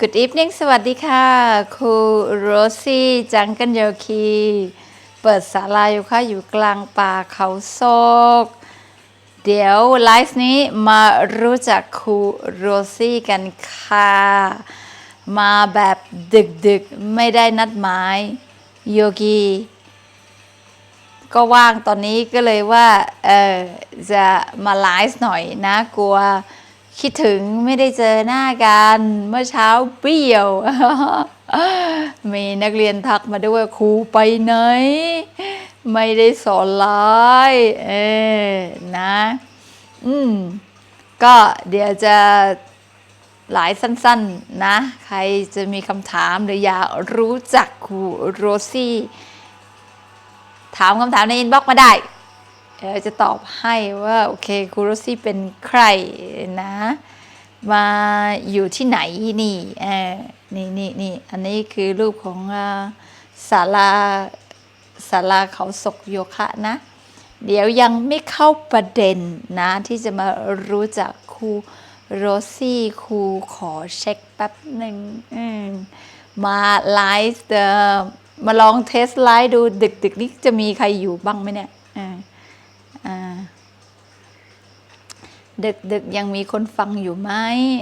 Good evening สวัสดีค่ะ ครูโรซี่จังกันโยคี เปิดศาลาอยู่ค่ะอยู่กลางป่าเขาโศก เดี๋ยวไลฟ์นี้มารู้จักครูโรซี่กันค่ะ มาแบบดึกๆ ไม่ได้นัดหมายโยกีก็ว่างตอนนี้ก็เลยว่า เออจะมาไลฟ์หน่อยนะกลัว คิดถึงไม่ได้เจอหน้ากัน เมื่อเช้าเปรี้ยว มีนักเรียนทักมาด้วยครูไปไหน ไม่ได้สอนไลฟ์เออนะ อืม ก็เดี๋ยวจะหลายสั้นๆนะ ใครจะมีคำถามหรืออยากรู้จักครูโรซี่ ถามคำถามในอินบ็อกซ์มาได้ เดี๋ยวจะตอบให้ว่าโอเคครูโรซี่เป็นใครนะ มาอยู่ที่ไหนนี่เออนี่นี่นี่อันนี้คือรูปของอ่าศาลาศาลาเขาศกโยคะนะ เดี๋ยวยังไม่เข้าประเด็นนะ ที่จะมารู้จักครูโรซี่ครูขอเช็คแป๊บหนึ่งมมาไลฟ์เอ่อมาลองเทสไลฟ์ดูดึกๆ นี้จะมีใครอยู่บ้างไหมเนี่ย อ่าอ่าดึกๆยังมีคนฟังอยู่ไหม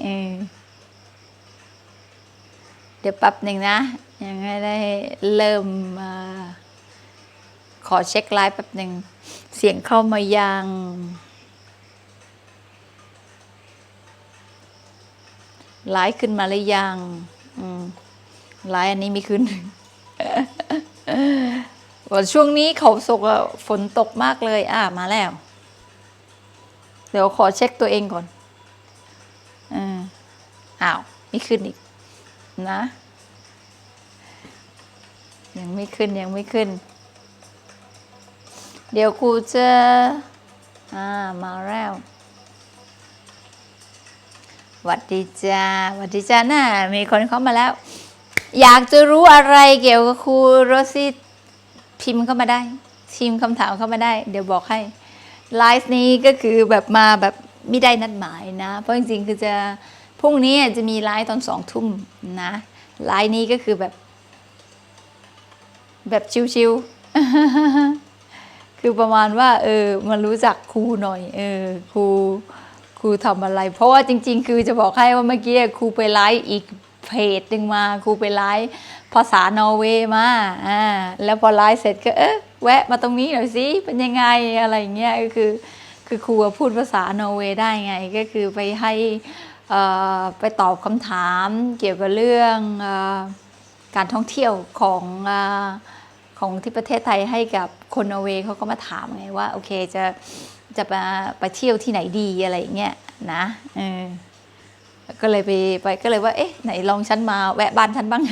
เออเดี๋ยวแป๊บหนึ่งนะ ยังไม่ได้เริ่มขอเช็คไลฟ์แป๊บหนึ่ง เสียงเข้ามายังไลฟ์ขึ้นมาหรือยังไลฟ์อันนี้มีขึ้น วันช่วงนี้เขาศกอฝนตกมากเลย อ่ามาแล้ว เดี๋ยวขอเช็คตัวเองก่อนอมอ้าวไม่ขึ้นอีก นะ ยังไม่ขึ้นยังไม่ขึ้น เดี๋ยวครูจะอ่ามาแล้วหวัดดีจ้าหวัดดีจ้าน่ามีคนเข้ามาแล้ว อยากจะรู้อะไรเกี่ยวกับครูโรซี่ พิมพ์เข้ามาได้พิมพ์คำถามเข้ามาได้ เดี๋ยวบอกให้ไลฟ์นี้ก็คือแบบมาแบบไม่ได้นัดหมายนะ เพราะจริงๆคือจะพรุ่งนี้จะมีไลฟ์ตอนสองทุ่มนะไลฟ์นี้ก็คือแบบ แบบชิวๆคือประมาณว่า เออมารู้จักครูหน่อย เออครูครูทำอะไร เพราะว่าจริง ๆ คือจะบอกให้ว่าเมื่อกี้ครูไปไลฟ์อีก เพจหนึ่งมาครูไปไลฟ์ภาษานอร์เวย์มาอ่าแล้วพอไลฟ์เสร็จก็เอ๊ะแวะมาตรงนี้หน่อยสิเป็นยังไงอะไรอย่างเงี้ยก็คือคือครูพูดภาษานอร์เวย์ได้ไงก็คือไปให้อ่ไปตอบคำถามเกี่ยวกับเรื่องอการท่องเที่ยวของอของที่ประเทศไทยให้กับคนนอร์เวย์เขาก็มาถามไงว่าโอเคจะจะมาไปเที่ยวที่ไหนดีอะไรอย่างเงี้ยนะเออ ก็เลยไปไปก็เลยว่าเอ๊ะไหนลองฉันมาแวะบ้านฉันบ้าง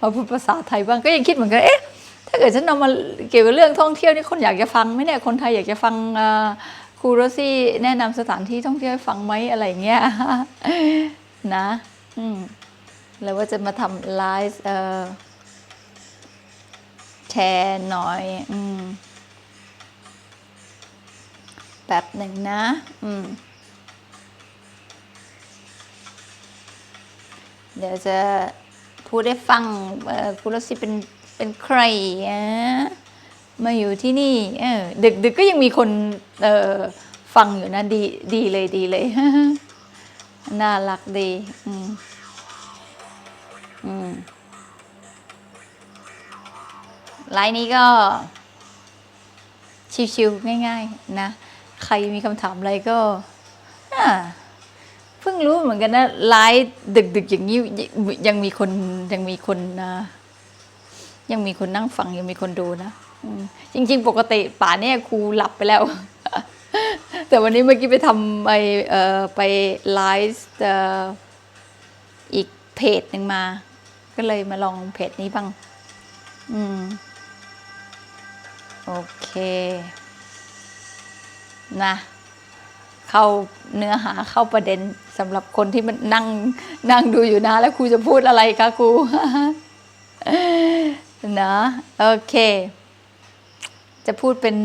มาพูดภาษาไทยบ้างก็ยังคิดเหมือนกันเอ๊ะถ้าเกิดฉันเอามาเกี่ยวกับเรื่องท่องเที่ยวนี่คนอยากจะฟังไหมเนี่ยคนไทยอยากจะฟังครูโรซี่แนะนำสถานที่ท่องเที่ยวให้ฟังไหมอะไรอย่างเงี้ยนะอืมแล้วว่าจะมาทำไลฟ์เอ่อแชร์หน่อยอืมแบบหนึ่งนะ อืม เดี๋ยวจะพูดได้ฟังเอ่อคุณรสิเป็นเป็นใครอะมาอยู่ที่นี่เออดึกดึกก็ยังมีคนเออฟังอยู่นะดีดีเลยดีเลยน่ารักดีอืมอืมไลน์นี้ก็ชิวๆง่าย ๆ นะ ใครมีคำถามอะไรก็อ่า พิ่งรู้เหมือนกันนะไลฟ์ดึก ๆ อย่างนี้ยังมีคนยังมีคนนะยังมีคนนั่งฟังยังมีคนดูนะจริง ๆ ปกติป่าเนี่ยครูหลับไปแล้ว แต่วันนี้เมื่อกี้ไปทำไปไปไลฟ์อีกเพจหนึ่งมา ก็เลยมาลองเพจนี้บ้าง อืม โอเค นะ เข้าเนื้อหาเข้าประเด็น สำหรับคนที่มันนั่งนั่งดูอยู่นะ แล้วครูจะพูดอะไรคะครูนะโอเค จะพูดเป็น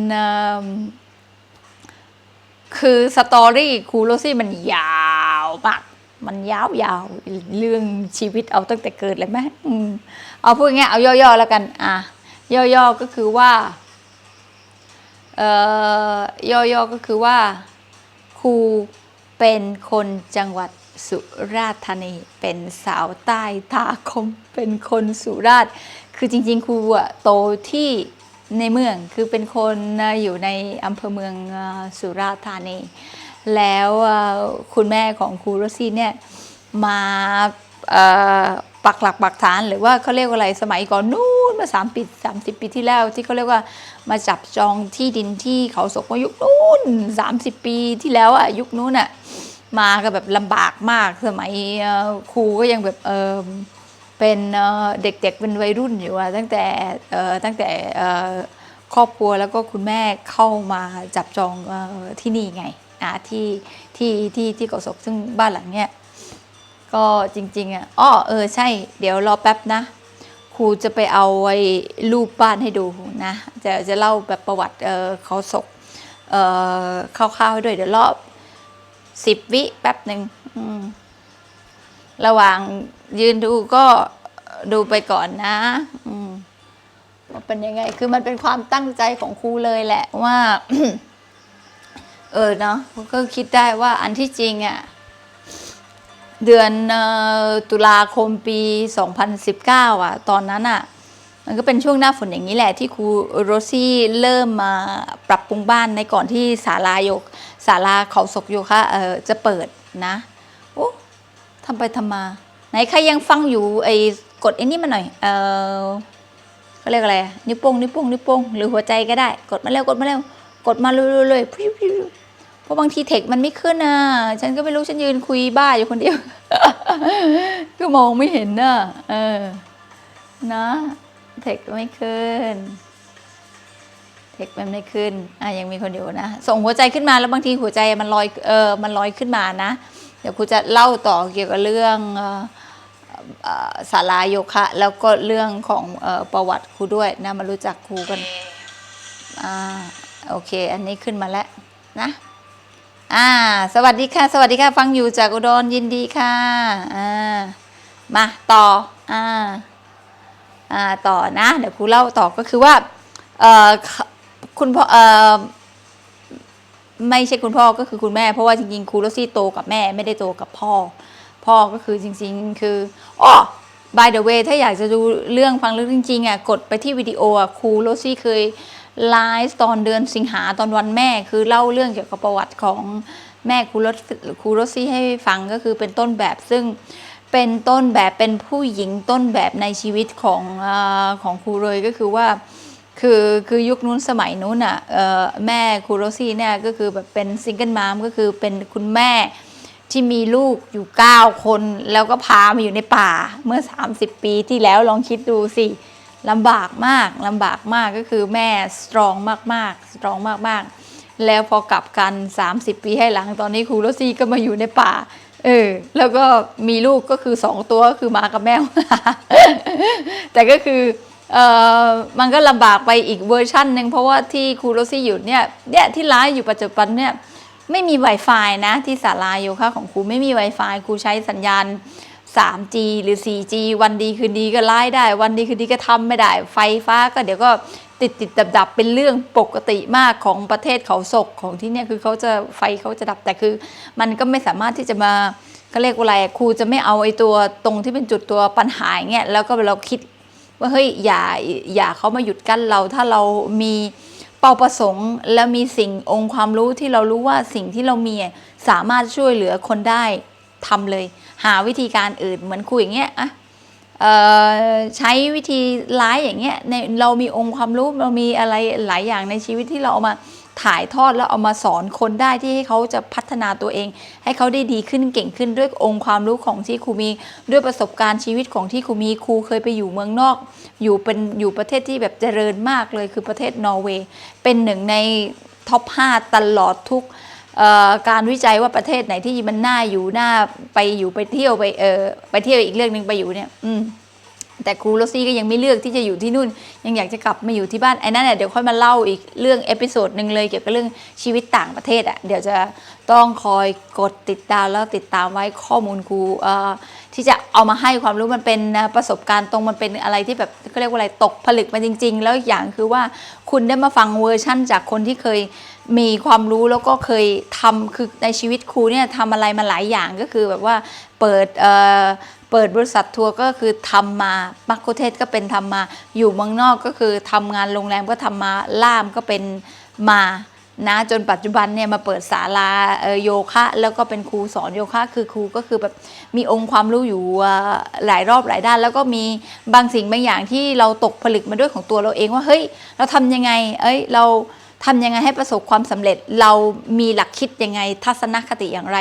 คือสตอรี่ครูโรซี่มันยาวมากมันยาวๆเรื่องชีวิตเอาตั้งแต่เกิดเลยไหมเอาพูดง่ายเอาย่อๆแล้วกัน อะ ย่อๆก็คือว่า เอ่อย่อๆก็คือว่าครู เป็นคนจังหวัดสุราษฎร์ธานี เป็นสาวใต้ตาคม เป็นคนสุราษฎร์ คือจริงๆ ครูอะโตที่ในเมือง คือเป็นคนอยู่ในอำเภอเมืองสุราษฎร์ธานี แล้วคุณแม่ของครูโรซี่เนี่ยมา ปักหลักปักฐานหรือว่าเขาเรียกว่าอะไรสมัยก่อนนู้นมาสามปีสามสิบปีที่แล้วที่เขาเรียกว่ามาจับจองที่ดินที่เขาศกมายุคนู้นสามสิบปีที่แล้วอะยุคนู้นอะมาก็แบบลำบากมากสมัยครูก็ยังแบบเออเป็นเด็กๆเป็นวัยรุ่นอยู่อะตั้งแต่ตั้งแต่ครอบครัวแล้วก็คุณแม่เข้ามาจับจองอที่นี่ไงอะที่ที่ที่ที่เกาะศกซึ่งบ้านหลังเนี้ย ก็จริงๆอะอ้อเออใช่ เดี๋ยวรอแป๊บนะ ครูจะไปเอาไอ้รูปบ้านให้ดูนะ จะจะเล่าแบบประวัติเออเขาศกเออคร่าวๆให้ด้วยเดี๋ยวรอบสิบวิแป๊บหนึ่งระหว่างยืนดูก็ดูไปก่อนนะมว่าเป็นยังไง คือมันเป็นความตั้งใจของครูเลยแหละว่า เออเนาะก็คิดได้ว่าอันที่จริงอะ เดือนตุลาคมปี 2019 อะ ตอนนั้นอะ มันก็เป็นช่วงหน้าฝนอย่างนี้แหละที่ครูโรซี่เริ่มมาปรับปรุงบ้านในก่อนที่ศาลาโยกศาลาเขาศกโยคะเออจะเปิดนะโอ้ทำไปทำมา ไหนใครยังฟังอยู่ไอ้กดไอ้นี่มาหน่อย เออเขาเรียกอะไรนิ้วโป้งนิ้วโป้งนิ้วโป้งหรือหัวใจก็ได้ กดมาเร็วกดมาเร็วกดมาเร็วๆเลยพิ้วพิ้วเพ ราะบางทีเทคมันไม่ขึ้นอะ ฉันก็ไม่รู้ฉันยืนคุยบ้าอยู่คนเดียว ก็มองไม่เห็นน่ะ เออ นะเทคไม่ขึ้น เทคมันไม่ขึ้น อะยังมีคนอยู่นะ ส่งหัวใจขึ้นมาแล้วบางทีหัวใจมันลอย เออ มันลอยขึ้นมานะ เดี๋ยวครูจะเล่าต่อเกี่ยวกับเรื่องเอ่อเอ่อศาลาโยคะ แล้วก็เรื่องของอประวัติครูด้วยนะ มารู้จักครูกัน อ่า โอเค อันนี้ขึ้นมาแล้วนะ อ่า สวัสดีค่ะ สวัสดีค่ะ ฟังอยู่จากอุดรยินดีค่ะ อ่า มาต่อ อ่า อ่า ต่อนะ เดี๋ยวครูเล่าต่อก็คือว่า เอ่อ คุณพ่อ เอ่อ ไม่ใช่คุณพ่อก็คือคุณแม่ เพราะว่าจริงๆ ครูโรซี่โตกับแม่ไม่ได้โตกับพ่อ พ่อก็คือจริง ๆ คืออ๋อ by the way ถ้าอยากจะดูเรื่องฟังเรื่องจริงๆอะ กดไปที่วิดีโออะ ครูโรซี่เคย ไลฟ์ตอนเดือนสิงหาตอนวันแม่ คือเล่าเรื่องเกี่ยวกับประวัติของแม่ครูโรครูโรซี่ให้ฟังก็คือเป็นต้นแบบซึ่งเป็นต้นแบบเป็นผู้หญิงต้นแบบในชีวิตของอของครูเลยก็คือว่าคือคือยุคนู้นสมัยนู้นอะแม่ครูโรซี่เนี่ยก็คือแบบเป็นซิงเกิลมามก็คือเป็นคุณแม่ที่มีลูกอยู่ 9 คน แล้วก็พามาอยู่ในป่าเมื่อ 30 ปีที่แล้วลองคิดดูสิ ลำบากมากลำบากมากก็คือแม่สตรองมากๆสตรองมากๆ แล้วพอกลับกัน 30 ปีให้หลังตอนนี้ครูโรซี่ก็มาอยู่ในป่าเออแล้วก็มีลูกก็คือสองตัวก็คือหมากับแมวแต่ก็คือเออมันก็ลำบากไปอีกเวอร์ชั่นหนึ่งเพราะว่าที่ครูโรซี่อยู่เนี่ยเนี่ยที่ร้านอยู่ปัจจุบันเนี่ยไม่มี Wi-Fi นะที่ศาลาโยคะของครูไม่มี Wi-Fi ครูใช้สัญญาณ 3G หรือ 4G วันดีคืนดีก็ไล่ได้ วันดีคืนดีก็ทำไม่ได้ ไฟฟ้าก็เดี๋ยวก็ติดติดดับดับเป็นเรื่องปกติมากของประเทศเขาศกของที่เนี่ยคือเขาจะไฟเขาจะดับแต่คือ มันก็ไม่สามารถที่จะมาเขาเรียกว่าอะไรครูจะไม่เอาไอ้ตัวตรงที่เป็นจุดตัวปัญหาเงี้ยแล้วก็เราคิดว่าเฮ้ยอย่าอย่าเขามาหยุดกั้นเราถ้าเรามีเป้าประสงค์และมีสิ่งองค์ความรู้ที่เรารู้ว่าสิ่งที่เรามีสามารถช่วยเหลือคนได้ทำเลย หาวิธีการอื่นเหมือนคุยอย่างเงี้ยอะเอ่อใช้วิธีร้ายอย่างเงี้ยในเรามีองค์ความรู้เรามีอะไรหลายอย่างในชีวิตที่เราเอามาถ่ายทอดแล้วเอามาสอนคนได้ที่ให้เขาจะพัฒนาตัวเอง ให้เขาได้ดีขึ้นเก่งขึ้นด้วยองค์ความรู้ของที่ครูมี ด้วยประสบการณ์ชีวิตของที่ครูมีครูเคยไปอยู่เมืองนอก อยู่เป็นอยู่ประเทศที่แบบเจริญมากเลยคือประเทศนอร์เวย์เป็นหนึ่งในท็อป 5 ตลอดทุก การวิจัยว่าประเทศไหนที่มันน่าอยู่น่าไปอยู่ไปเที่ยวไปเออไปเที่ยวอีกเรื่องหนึ่งไปอยู่เนี่ย อืมแต่ครูโรซี่ก็ยังไม่เลือกที่จะอยู่ที่นู่น ยังอยากจะกลับมาอยู่ที่บ้านไอ้นั่นเน่ยเดี๋ยวค่อยมาเล่าอีกเรื่องเอพิโซดหนึ่งเลยเกี่ยวกับเรื่องชีวิตต่างประเทศอะเดี๋ยวจะต้องคอยกดติดตามแล้วติดตามไว้ข้อมูลครูเอ่อที่จะเอามาให้ความรู้มันเป็นประสบการณ์ตรงมันเป็นอะไรที่แบบเขาเรียกว่าอะไรตกผลึกมาจริง ๆ แล้วอีกอย่างคือว่าคุณได้มาฟังเวอร์ชั่นจากคนที่เคย มีความรู้แล้วก็เคยทำคือในชีวิตครูเนี่ยทำอะไรมาหลายอย่างก็คือแบบว่าเปิดเอ่อเปิดบริษัททัวร์ก็คือทำมามักคุเทศก็เป็นทำมา อยู่เมืองนอกก็คือทำงานโรงแรมก็ทำมาล่ามก็เป็นมานะจนปัจจุบันเนี่ยมาเปิดศาลาโยคะ แล้วก็เป็นครูสอนโยคะคือครูก็คือแบบมีองค์ความรู้อยู่หลายรอบหลายด้าน แล้วก็มีบางสิ่งบางอย่างที่เราตกผลึกมาด้วยของตัวเราเองว่าเฮ้ยเราทำยังไง เอ้ยเรา ทำยังไงให้ประสบความสำเร็จ เรามีหลักคิดยังไง ทัศนคติอย่างไร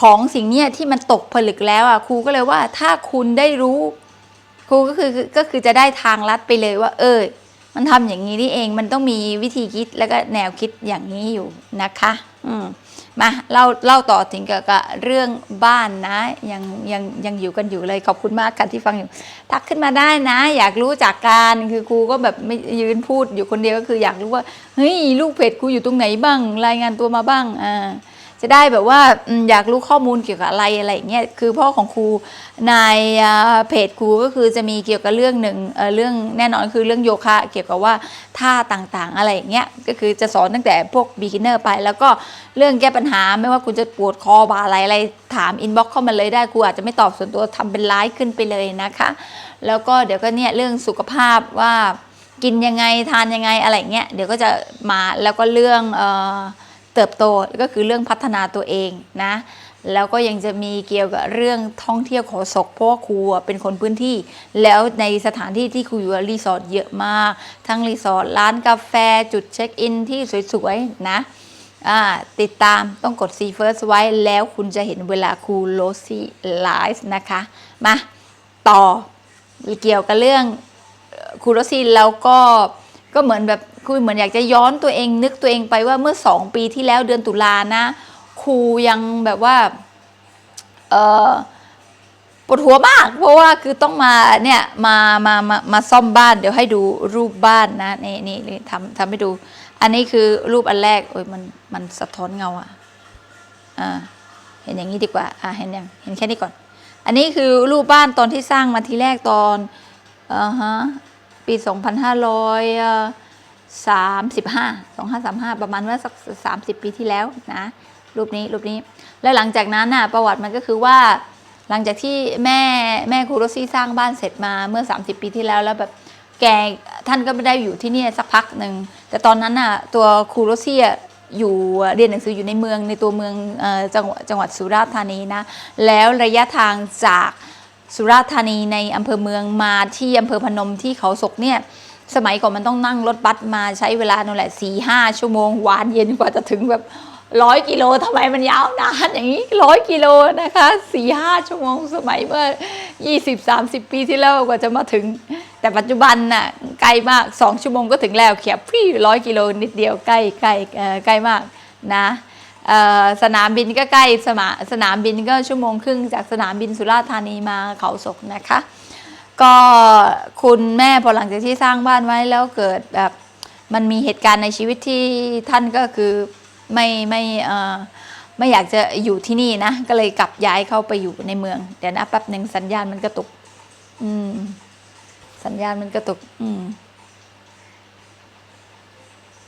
ของสิ่งเนี้ยที่มันตกผลึกแล้วอะครูก็เลยว่าถ้าคุณได้รู้ ครูก็คือก็คือจะได้ทางลัดไปเลยว่า เออมันทำอย่างนี้นี่เอง มันต้องมีวิธีคิดแล้วก็แนวคิดอย่างนี้อยู่นะคะ อืม มาเล่าเล่าต่อถึงกับเรื่องบ้านนะ ยังยังยังอยู่กันอยู่เลยขอบคุณมากกันที่ฟังอยู่ ทักขึ้นมาได้นะ อยากรู้จากการคือครูก็แบบไม่ยืนพูดอยู่คนเดียวก็คืออยากรู้ว่าเฮ้ยลูกเพจครูอยู่ตรงไหนบ้าง รายงานตัวมาบ้างอ่า จะได้แบบว่าอยากรู้ข้อมูลเกี่ยวกับอะไรอะไรอย่างเงี้ยคือพ่อของครูในเพจครูก็คือจะมีเกี่ยวกับเรื่องหนึ่งเรื่องแน่นอนคือเรื่องโยคะ เกี่ยวกับว่าท่าต่างๆอะไรอย่างเงี้ยก็คือจะสอนตั้งแต่พวก beginner ไป แล้วก็เรื่องแก้ปัญหาไม่ว่าคุณจะปวดคอบ่าอะไรอะไรถาม inbox เข้ามาเลยได้ครูอาจจะไม่ตอบส่วนตัวทำเป็นไลฟ์ขึ้นไปเลยนะคะ แล้วก็เดี๋ยวก็เนี่ยเรื่องสุขภาพว่ากินยังไงทานยังไงอะไรเงี้ยเดี๋ยวก็จะมาแล้วก็เรื่องเออ เติบโตก็คือเรื่องพัฒนาตัวเองนะแล้วก็ยังจะมีเกี่ยวกับเรื่องท่องเที่ยวโขศกเพราะว่าครูเป็นคนพื้นที่ แล้วในสถานที่ที่ครูอยู่รีสอร์ทเยอะมาก ทั้งรีสอร์ทร้านกาแฟจุดเช็คอินที่สวยๆนะติดตามต้องกด See First ไว้แล้วคุณจะเห็นเวลาครูโลซี่ไลฟ์นะคะ มาต่อเกี่ยวกับเรื่องครูโรซี่แล้วก็ก็เหมือนแบบ คุยเหมือนอยากจะย้อนตัวเองนึกตัวเองไปว่าเมื่อสองปีที่แล้วเดือนตุลานะ ครูยังแบบว่าเออปวดหัวมาก เพราะว่าคือต้องมาเนี่ยมามามามาซ่อมบ้าน เดี๋ยวให้ดูรูปบ้านนะนี่นี่นี่ทำทำให้ดู อันนี้คือรูปอันแรกโอ้ยมันมันสะท้อนเงาอะอ่าเห็นอย่างนี้ดีกว่าอ่าเห็นยังเห็นแค่นี้ก่อน อันนี้คือรูปบ้านตอนที่สร้างมาทีแรกตอนอ่าฮะปี 35 2535 ประมาณว่าสัก 30 ปีที่แล้วนะรูปนี้รูปนี้ แล้วหลังจากนั้นน่ะประวัติมันก็คือว่า หลังจากที่แม่แม่ครูโรซี่สร้างบ้านเสร็จมาเมื่อ 30 ปีที่แล้วแล้วแบบแกท่านก็ไม่ได้อยู่ที่นี่สักพักหนึ่งแต่ตอนนั้นน่ะตัวครูโรซี่อยู่เรียนหนังสืออยู่ในเมืองในตัวเมืองจังหวัดจังหวัดสุราษฎร์ธานีนะแล้วระยะทางจากสุราษฎร์ธานีในอำเภอเมืองมาที่อำเภอพนมที่เขาศกเนี่ย สมัยก่อนมันต้องนั่งรถบัสมาใช้เวลานั่นแหละสี่ห้าชั่วโมงหวานเย็นกว่าจะถึงแบบร้อยกิโลทำไมมันยาวนานอย่างนี้ร้อยกิโลนะคะสี่ห้าชั่วโมงสมัยเมื่อยี่สิบสามสิบปีที่แล้วกว่าจะมาถึง แต่ปัจจุบันน่ะไกลมากสองชั่วโมงก็ถึงแล้วเขียบพี่ร้อยกิโลนิดเดียวใกล้ใกล้เออใกล้มากนะสนามบินก็ใกล้สมาสนามบินก็ชั่วโมงครึ่งจากสนามบินสุราษฎร์ธานีมาเขาศกนะคะ ก็คุณแม่พอหลังจากที่สร้างบ้านไว้แล้วเกิดแบบมันมีเหตุการณ์ในชีวิตที่ท่านก็คือไม่ไม่เอ่อไม่อยากจะอยู่ที่นี่นะ ก็เลยกลับย้ายเข้าไปอยู่ในเมือง เดี๋ยวนะแป๊บหนึ่งสัญญาณมันกระตุก อืม สัญญาณมันกระตุก อืม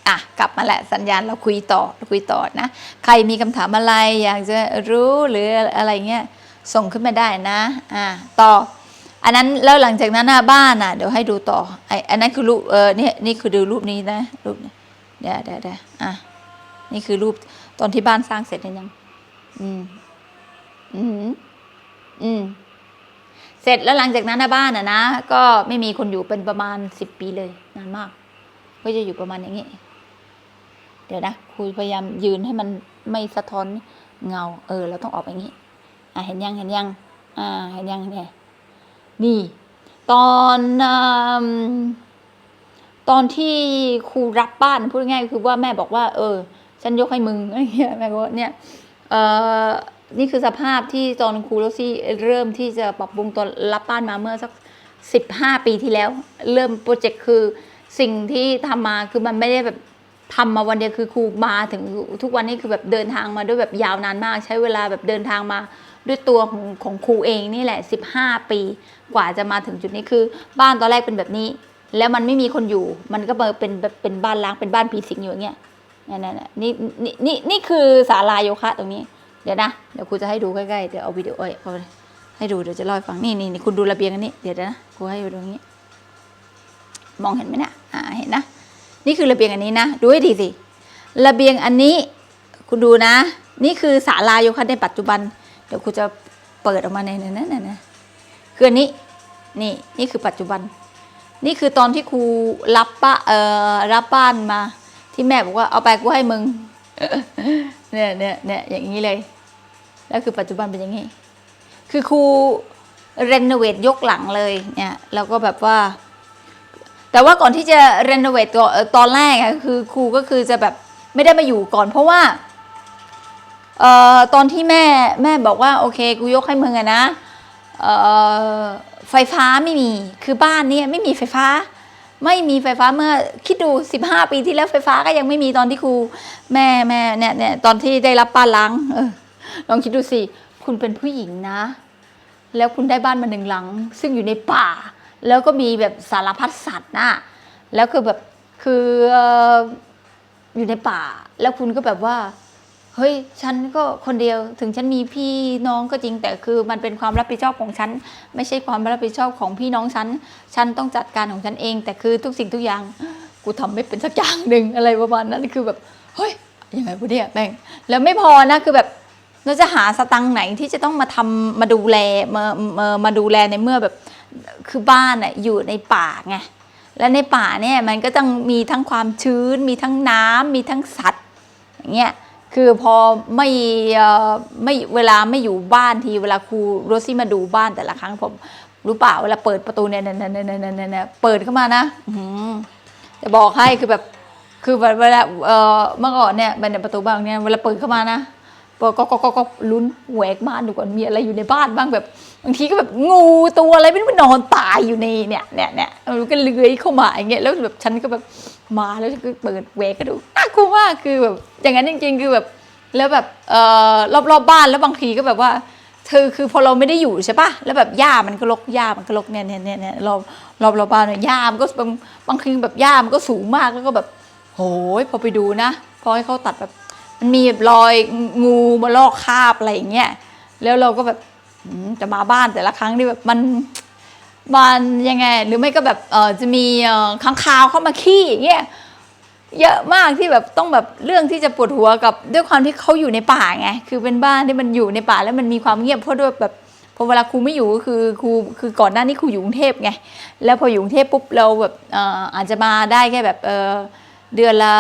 อะกลับมาแหละสัญญาณเราคุยต่อคุยต่อนะใครมีคำถามอะไร อยากจะรู้หรืออะไรเงี้ยส่งขึ้นมาได้นะ อะต่อ อันนั้นแล้วหลังจากนั้นหน้าบ้านอะเดี๋ยวให้ดูต่อไออันนั้นคือรูปเออนี่นี่คือดูรูปนี้นะรูปเดี๋ยวเดี๋ยวเดี๋ยวอะนี่คือรูปตอนที่บ้านสร้างเสร็จยัง อืม อืมอืมเสร็จแล้วหลังจากนั้นหน้าบ้านอะนะก็ไม่มีคนอยู่เป็นประมาณสิบปีเลยนานมาก ก็จะอยู่ประมาณอย่างนี้ เดี๋ยวนะครูพยายามยืนให้มันไม่สะท้อนเงา เออ เราต้องออกไปอย่างนี้ อะเห็นยังเห็นยัง อ่า เห็นยังเนี่ย นี่ ตอนอตอนที่ครูรับบ้านพูดง่ายคือว่าแม่บอกว่า เออ ฉันยกให้มึงอะไรเงี้ยแม่ก็เนี่ยเออนี่คือสภาพที่ตอนครูโรซี่เริ่มที่จะปรับปรุงตอนรับบ้านมาเมื่อสัก15ปีที่แล้ว เริ่มโปรเจกต์คือสิ่งที่ทำมาคือมันไม่ได้แบบทำมาวันเดียวคือครูมาถึงทุกวันนี้คือแบบเดินทางมาด้วยแบบยาวนานมาก ใช้เวลาแบบเดินทางมา ด้วยตัวของของครูเองนี่แหละ 15 ปี กว่าจะมาถึงจุดนี้คือ บ้านตอนแรกเป็นแบบนี้ แล้วมันไม่มีคนอยู่ มันก็มาเป็นแบบเป็นบ้านล้างเป็นบ้านผีสิงอยู่อย่างเงี้ยนี่นี่นี่นี่นี่คือศาลาโยคะตรงนี้ เดี๋ยวนะ เดี๋ยวครูจะให้ดูใกล้ๆ เดี๋ยวเอาวิดีโอเอ้ยเอาให้ดูเดี๋ยวจะเล่าให้ฟังนี่นี่นี่คุณดูระเบียงอันนี้เดี๋ยวนะครูให้ดูตรงนี้ มองเห็นไหมเนี่ยอ่าเห็นนะ นี่คือระเบียงอันนี้นะดูให้ดีสิระเบียงอันนี้ คุณดูนะ นี่คือศาลาโยคะในปัจจุบัน เดี๋ยวครูจะเปิดออกมาในนั้นนะนะคืออันนี้นี่นี่คือปัจจุบัน นี่คือตอนที่ครูรับป้าเอ่อรับบ้านมา ที่แม่บอกว่าเอาไปกูให้มึงเนี่ยเนี่ยเนี่ยอย่างนี้เลย แล้วคือปัจจุบันเป็นอย่างนี้ คือครูเรโนเวทยกหลังเลยเนี่ยแล้วก็แบบว่า แต่ว่าก่อนที่จะเรโนเวทตัวตอนแรกอะคือครูก็คือจะแบบไม่ได้มาอยู่ก่อน เพราะว่า เอ่อตอนที่แม่แม่บอกว่าโอเคกูยกให้มึงอะนะเอ่อไฟฟ้าไม่มีคือบ้านเนี้ไม่มีไฟฟ้า ไม่มีไฟฟ้าเมื่อคิดดู 15 ปีที่แล้วไฟฟ้าก็ยังไม่มีตอนที่ครูแม่แม่เนี่ยเนี่ยตอนที่ได้รับป้านล้างเออลองคิดดูสิคุณเป็นผู้หญิงนะ แล้วคุณได้บ้านมาหนึ่งหลัง ซึ่งอยู่ในป่า แล้วก็มีแบบสารพัดสัตว์นะแล้วคือแบบคืออยู่ในป่า แล้วคุณก็แบบว่า เฮ้ยฉันก็คนเดียวถึงฉันมีพี่น้องก็จริง แต่คือมันเป็นความรับผิดชอบของฉัน ไม่ใช่ความรับผิดชอบของพี่น้องฉัน ฉันต้องจัดการของฉันเอง แต่คือทุกสิ่งทุกอย่างกูทำไม่เป็นสักอย่างหนึ่งอะไรประมาณนั้นคือแบบเฮ้ยยังไงวะเนี่ยแม่งแล้วไม่พอนะคือแบบเราจะหาสตังค์ไหนที่จะต้องมาทำมาดูแลมามามาดูแลในเมื่อแบบคือบ้านอะอยู่ในป่าไงและในป่าเนี่ยมันก็ต้องมีทั้งความชื้น มีทั้งน้ำมีทั้งสัตว์อย่างเงี้ย คือพอไม่ไม่เวลาไม่อยู่บ้านทีเวลาครูโรซี่มาดูบ้านแต่ละครั้งผมรู้เปล่าเวลาเปิดประตูเนี่ยเนี่ยเนี่ยเนี่ยเนี่ยเปิดเข้ามานะจะบอกให้คือแบบคือเวลาเออเมื่อก่อนเนี่ยบันไดประตูบ้านเนี่ยเวลาเปิดเข้ามานะเปิดก็ก็ก็ก็ลุ้นแหวกบ้านดูก่อนมีอะไรอยู่ในบ้านบ้างแบบบางทีก็แบบงูตัวอะไรไม่รู้นนอนตายอยู่ในเนี่ยเนี่ยเนี่ยมันก็เลื้อยเข้ามาอย่างเงี้ยแล้วแบบฉันก็แบบ มาแล้วก็เปิดแหวกก็ดูน่ากลัวมากคือแบบอย่างนั้นจริง ๆ คือแบบแล้วแบบเอ่อรอบๆบบ้านแล้วบางทีก็แบบว่าเธอคือพอเราไม่ได้อยู่ใช่ปะแล้วแบบหญ้ามันก็รกหญ้ามันก็รกเนี่ยเนี่ยเนี่ยเนี่ยรอบรอบรอบบ้านเนี่ยหญ้ามันก็บางบางทีแบบหญ้ามันก็สูงมากแล้วก็แบบโหยพอไปดูนะพอให้เขาตัดแบบมันมีแบบรอยงูมาลอกคาบอะไรอย่างเงี้ยแล้วเราก็แบบจะมาบ้านแต่ละครั้งนี่แบบมัน มันยังไง หรือไม่ก็แบบเออจะมีค้างคาวเข้ามาขี้อย่างเงี้ยเยอะมากที่แบบต้องแบบเรื่องที่จะปวดหัวกับด้วยความที่เขาอยู่ในป่าไงคือเป็นบ้านที่มันอยู่ในป่าแล้วมันมีความเงียบเพราะด้วยแบบพอเวลาครูไม่อยู่ก็คือครูคือก่อนหน้านี้ครูอยู่กรุงเทพไงแล้วพออยู่กรุงเทพปุ๊บเราแบบเอออาจจะมาได้แค่แบบเออเดือนละ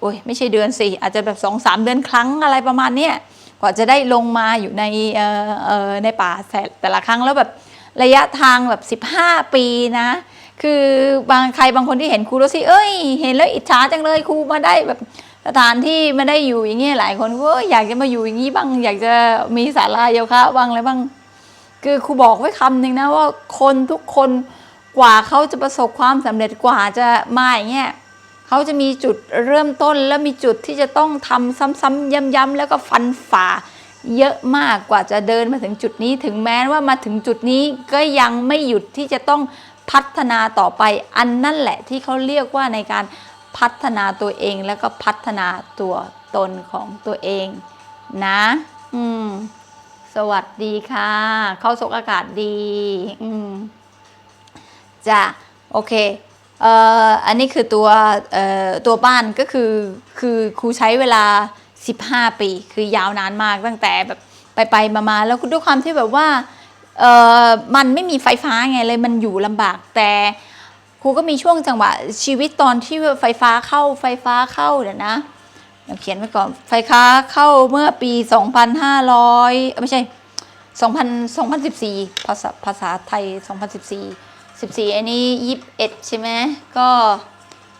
โอ้ยไม่ใช่เดือนสิอาจจะแบบสองสามเดือนครั้งอะไรประมาณเนี้ยกว่าจะได้ลงมาอยู่ในเออเออในป่าแต่แต่ละครั้งแล้วแบบ ระยะทางแบบ 15 ปีนะ คือบางใครบางคนที่เห็นครูแล้วสิเอ้ย เห็นแล้วอิจฉาจังเลยครูมาได้แบบสถานที่มาได้อยู่อย่างเงี้ยหลายคนก็อยากจะมาอยู่อย่างนี้บ้าง อยากจะมีศาลาโยคะบ้างอะไรบ้าง คือครูบอกไว้คำหนึ่งนะว่าคนทุกคนกว่าเขาจะประสบความสำเร็จกว่าจะมาอย่างเงี้ยเขาจะมีจุดเริ่มต้นแล้วมีจุดที่จะต้องทำซ้ำๆย้ำๆแล้วก็ฟันฝ่า เยอะมากกว่าจะเดินมาถึงจุดนี้ ถึงแม้ว่ามาถึงจุดนี้ก็ยังไม่หยุดที่จะต้องพัฒนาต่อไป อันนั่นแหละที่เขาเรียกว่าในการพัฒนาตัวเองแล้วก็พัฒนาตัวตนของตัวเอง นะ อืม สวัสดีค่ะ เข้าสกอากาศดี อืมจะโอเคเอ่ออันนี้คือตัวเอ่อตัวบ้านก็คือคือครูใช้เวลา 15 ปี คือยาวนานมากตั้งแต่แบบไปไปมามาแล้วด้วยความที่แบบว่าเออมันไม่มีไฟฟ้าไงเลยมันอยู่ลำบากแต่ครูก็มีช่วงจังหวะชีวิตตอนที่ไฟฟ้าเข้าไฟฟ้าเข้าเดี๋ยวนะเดี๋ยวเขียนไว้ก่อนไฟฟ้าเข้าเมื่อปี 2,500เอ้ยไม่ใช่2000 2014ภาษาภาษาไทย 2014 14 อันนี้ 21 ใช่ไหมก็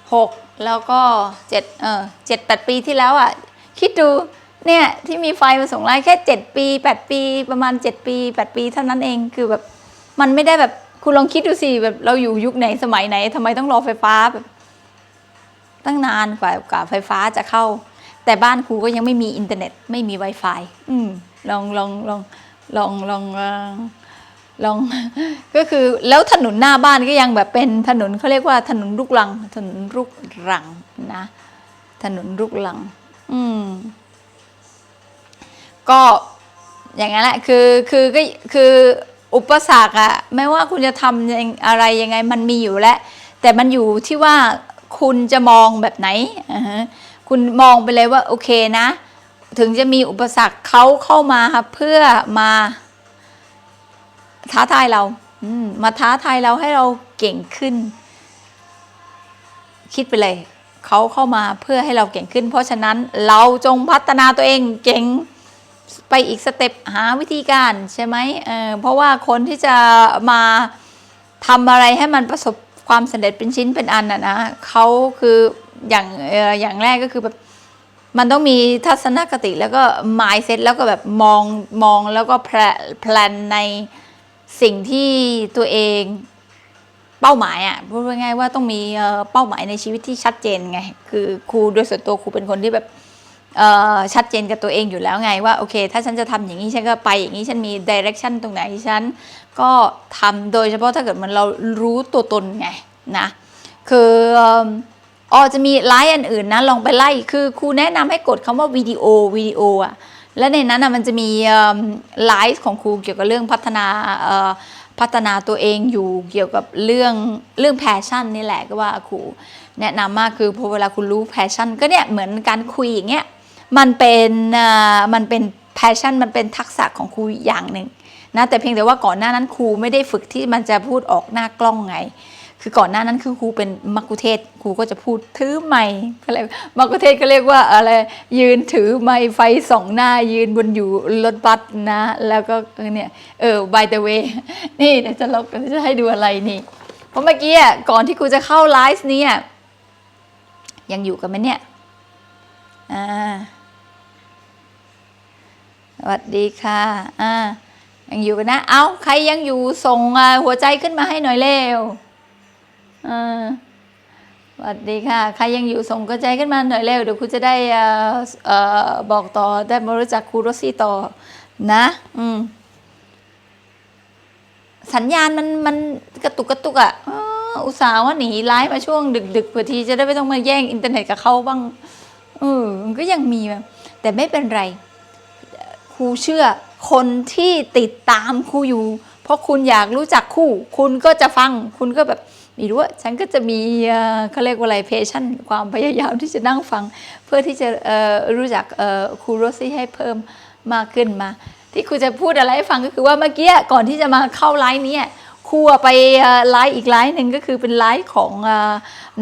6 แล้วก็7เออ7 8 ปีที่แล้วอะ คิดดูเนี่ยที่มีไฟมาส่งไลน์แค่ 7 ปี 8 ปี ประมาณ 7 ปี 8 ปีเท่านั้นเองคือแบบมันไม่ได้แบบคุณลองคิดดูสิแบบเราอยู่ยุคไหนสมัยไหนทำไมต้องรอไฟฟ้าแบบตั้งนานกว่ากว่าไฟฟ้าจะเข้า แต่บ้านครูก็ยังไม่มีอินเทอร์เน็ตไม่มี Wi-Fi อืมลองลองลองลองลองลองก็คือแล้วถนนหน้าบ้านก็ยังแบบเป็นถนนเขาเรียกว่าถนนลูกรังถนนลูกรังนะ ถนนลูกรัง อืม ก็อย่างนั้นแหละ คือคือก็คืออุปสรรคอะไม่ว่าคุณจะทำอะไรยังไงมันมีอยู่แล้ว แต่มันอยู่ที่ว่าคุณจะมองแบบไหนคุณมองไปเลยว่า โอเคนะ ถึงจะมีอุปสรรคเขาเข้ามาเพื่อมาท้าทายเรามมาท้าทายเราให้เราเก่งขึ้น คิดไปเลย เขาเข้ามาเพื่อให้เราเก่งขึ้น เพราะฉะนั้นเราจงพัฒนาตัวเองเก่งไปอีกสเต็ปหาวิธีการใช่ไหมเออเพราะว่าคนที่จะมาทำอะไรให้มันประสบความสำเร็จเป็นชิ้นเป็นอันน่ะนะเขาคืออย่างเอ่ออย่างแรกก็คือแบบมันต้องมีทัศนคติแล้วก็ mindset แล้วก็แบบมองมองแล้วก็แพลนในสิ่งที่ตัวเอง เป้าหมายอะพูดง่ายๆว่าต้องมีเป้าหมายในชีวิตที่ชัดเจนไง คือครูโดยส่วนตัวครูเป็นคนที่แบบชัดเจนกับตัวเองอยู่แล้วไงว่าโอเค ถ้าฉันจะทำอย่างนี้ฉันก็ไปอย่างนี้ฉันมีดิเรกชันตรงไหนฉันก็ทำโดยเฉพาะถ้าเกิดมันเรารู้ตัวตนไงนะคืออ๋อจะมีไลฟ์อันอื่นนะลองไปไล่คือครูแนะนำให้กดคำว่าวิดีโอวิดีโออะและในนั้นนะมันจะมีไลฟ์ของครูเกี่ยวกับเรื่องพัฒนา พัฒนาตัวเองอยู่เกี่ยวกับเรื่องเรื่องแพชชั่นนี่แหละก็ว่าครูแนะนำมากคือพอเวลาคุณรู้แพชชั่นก็เนี่ยเหมือนการคุยอย่างเงี้ยมันเป็นอ่อมันเป็นแพชชั่นมันเป็นทักษะของครูอย่างหนึ่งนะแต่เพียงแต่ว่าก่อนหน้านั้นครูไม่ได้ฝึกที่มันจะพูดออกหน้ากล้องไง คือก่อนหน้านั้นคือครูเป็นมักคุเทศครูก็จะพูดถือไม้ก็เลยมักคุเทศก็เรียกว่าอะไรยืนถือไม้ไฟสองหน้ายืนบนอยู่รถบัสนะ แล้วก็เนี่ยเออ by the way นี่เดี๋ยวจะลบจะให้ดูอะไรนี่ เพราะเมื่อกี้อะก่อนที่ครูจะเข้าไลฟ์นี้อะยังอยู่กันไหมเนี่ยอ่าสวัสดีค่ะอ่ายังอยู่กันนะ เอาใครยังอยู่ส่งหัวใจขึ้นมาให้หน่อยเร็ว สวัสดีค่ะ ใครยังอยู่ส่งหัวใจขึ้นมาหน่อยเร็วเดี๋ยวครูจะได้บอกต่อได้มารู้จักครูโรซี่ต่อนะ อืมสัญญาณมันมันกระตุกกระตุกอะ่ะอุตส่าห์ว่าหนีไลฟ์มาช่วงดึกๆเพื่อที่จะได้ไม่ต้องมาแย่งอินเทอร์เน็ตกับเขาบ้างเออมันก็ยังมีแบบแต่ไม่เป็นไร ครูเชื่อคนที่ติดตามครูอยู่ เพราะคุณอยากรู้จักคู่ คุณก็จะฟัง คุณก็แบบ ไม่รู้ว่าฉันก็จะมีเขาเรียกว่าอะไรเพชั่นความพยายามที่จะนั่งฟัง เพื่อที่จะรู้จักครูโรซี่ให้เพิ่มมากขึ้นมา ที่ครูจะพูดอะไรให้ฟังก็คือว่าเมื่อกี้ก่อนที่จะมาเข้าไลฟ์นี้ครูไปไลฟ์อีกไลฟ์หนึ่งก็คือเป็นไลฟ์ของ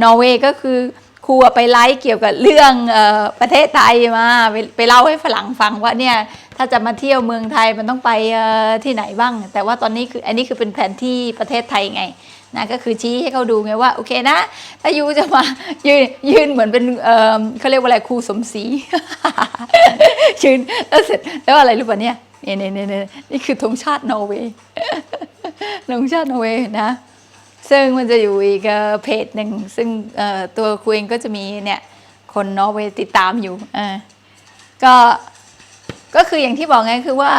นอร์เวย์ก็คือครูไปไลฟ์เกี่ยวกับเรื่องอประเทศไทยมาไปไปเล่าให้ฝรั่งฟังว่าเนี่ยถ้าจะมาเที่ยวเมืองไทยมันต้องไปที่ไหนบ้าง แต่ว่าตอนนี้คืออันนี้คือเป็นแผนที่ประเทศไทยไง นะก็คือชี้ให้เขาดูไงว่าโอเคนะ ถ้ายูจะมายืนยืนเหมือนเป็นเออเขาเรียกว่าอะไรครูสมศรียืนแล้วเสร็จแล้วอะไรรู้ป่ะเนี่ยเนี่ยเนี่ยเนี่ยเนี่ยนี่คือธงชาตินอร์เวย์ธงชาตินอร์เวย์นะ ซึ่งมันจะอยู่อีกเพจหนึ่งซึ่งตัวครูเองก็จะมีเนี่ยคนนอร์เวย์ติดตามอยู่อ่าก็ก็คืออย่างที่บอกไงคือว่า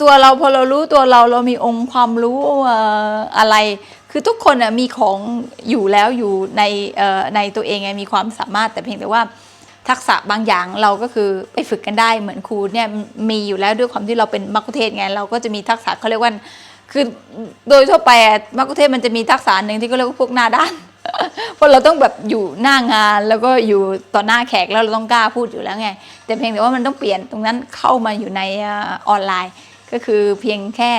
ตัวเราพอเรารู้ตัวเราเรามีองค์ความรู้อะไร คือทุกคนมีของอยู่แล้วอยู่ในในตัวเองไงมีความสามารถแต่เพียงแต่ว่าทักษะบางอย่างเราก็คือไปฝึกกันได้เหมือนครูเนี่ยมีอยู่แล้วด้วยความที่เราเป็นมัคคุเทศไงเราก็จะมีทักษะเขาเรียกว่าคือโดยทั่วไปมักคุเทศมันจะมีทักษะหนึ่งที่เขาเรียกว่าพวกหน้าด้านเพราะเราต้องแบบอยู่หน้างานแล้วก็อยู่ต่อหน้าแขกแล้วเราต้องกล้าพูดอยู่แล้วไง แต่เพียงแต่ว่ามันต้องเปลี่ยนตรงนั้นเข้ามาอยู่ในออนไลน์ ก็คือเพียงแค่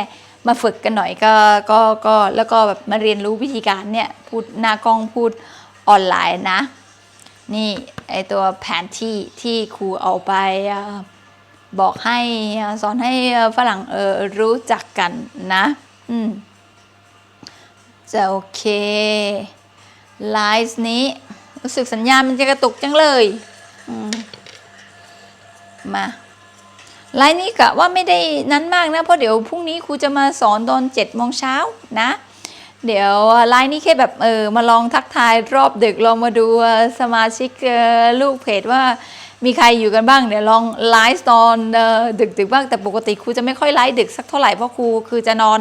มาฝึกกันหน่อยก็ก็ก็แล้วก็แบบมาเรียนรู้วิธีการเนี่ยพูดหน้ากล้องพูดออนไลน์นะ นี่ไอตัวแผนที่ที่ครูเอาไปบอกให้สอนให้ฝรั่งเออรู้จักกันนะ อืมจะโอเคไลฟ์นี้ รู้สึกสัญญาณมันจะกระตุกจังเลยมมา ไลฟ์นี้กะว่าไม่ได้นั้นมากนะ เพราะเดี๋ยวพรุ่งนี้ครูจะมาสอนตอนเจ็ดโมงเช้านะ เดี๋ยวไลน์นี้แค่แบบเออมาลองทักทายรอบดึกลองมาดูสมาชิกลูกเพจว่ามีใครอยู่กันบ้างเดี๋ยวลองไลฟ์ตอนเอ่อดึกๆบ้างแต่ปกติครูจะไม่ค่อยไลฟ์ดึกสักเท่าไหร่เพราะครูคือจะนอน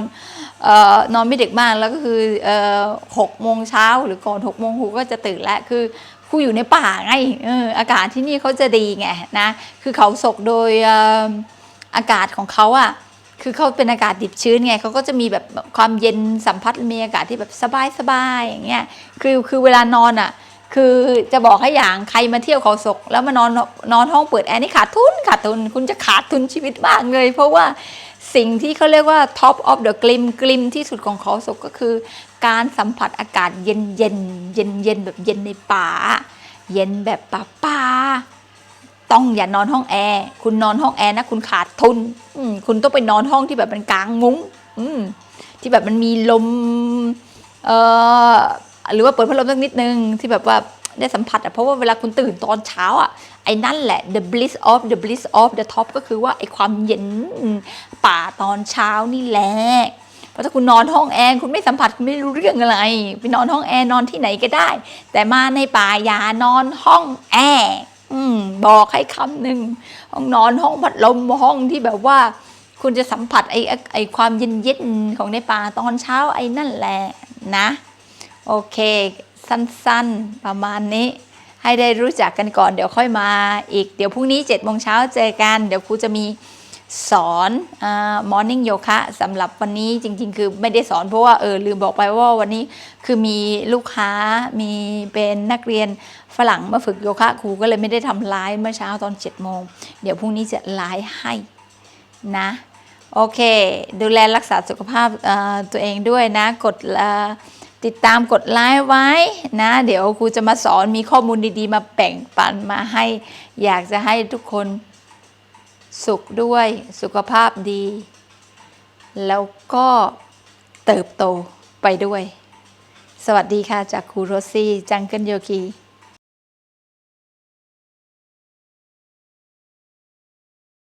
เออนอนไม่ดึกมากแล้วก็คือเออหกโมงเช้าหรือก่อนหกโมงครูก็จะตื่นแล้วคือ ครูอยู่ในป่าไงเอออากาศที่นี่เขาจะดีไงนะคือเขาศกโดยอากาศของเขาอะคือเขาเป็นอากาศดิบชื้นไงเขาก็จะมีแบบความเย็นสัมผัสมีอากาศที่แบบสบายๆอย่างเงี้ยคือคือเวลานอนอะคือจะบอกให้อย่างใครมาเที่ยวเขาศก แล้วมานอนนอนห้องเปิดแอร์นี่ขาดทุนขาดทุนคุณจะขาดทุนชีวิตมากเลย เพราะว่า สิ่งที่เขาเรียกว่า top of the glim กลิมที่สุดของเขาศกก็คือ การสัมผัสอากาศเย็นเย็นเย็นเย็นๆแบบเย็นในป่า เย็นแบบป่าป่าต้องอย่านอนห้องแอร์คุณนอนห้องแอร์นะคุณขาดทุนคุณต้องไปนอนห้องที่แบบเป็นกลางมุ้งที่แบบมันมีลมเอ่อหรือว่าเปิดพัดลมสักนิดนึงที่แบบว่า ได้สัมผัสอะเพราะว่าเวลาคุณตื่นตอนเช้าอะไอ้นั่นแหละ the bliss of the bliss of the top ก็คือว่าไอ้ความเย็นป่าตอนเช้านี่แหละเพราะถ้าคุณนอนห้องแอร์คุณไม่สัมผัสคุณไม่รู้เรื่องอะไรไปนอนห้องแอร์นอนที่ไหนก็ได้ แต่มาในป่าอย่านอนห้องแอร์อบอกให้คำหนึ่งห้องนอนห้องพัดลมห้องที่แบบว่า คุณจะสัมผัสไอ้ไอ้ความเย็นเย็นของในป่าตอนเช้าไอ้นั่นแหละนะ โอเค สั้นๆ ประมาณนี้ ให้ได้รู้จักกันก่อนเดี๋ยวค่อยมาอีกเดี๋ยวพรุ่งนี้7จ็ดโมงเช้าเจอกัน เดี๋ยวครูจะมีสอนมอ่า morning yoga สำหรับวันนี้จริง ๆ คือไม่ได้สอนเพราะว่าเออลืมบอกไปว่าวันนี้คือมีลูกค้ามีเป็นนักเรียนฝรั่งมาฝึกโยคะครูก็เลยไม่ได้ทำไลฟ์เมื่อเช้าตอน7จ็ดโมงเดี๋ยวพรุ่งนี้จะไลฟ์ให้นะโอเค ดูแลรักษาสุขภาพตัวเองด้วยนะ กดออ ติดตามกดไลค์ไว้นะ เดี๋ยวครูจะมาสอนมีข้อมูลดีๆ มาแบ่งปันมาให้ อยากจะให้ทุกคนสุขด้วยสุขภาพดี แล้วก็เติบโตไปด้วย สวัสดีค่ะจากครูโรซี่จังเกิลโยคี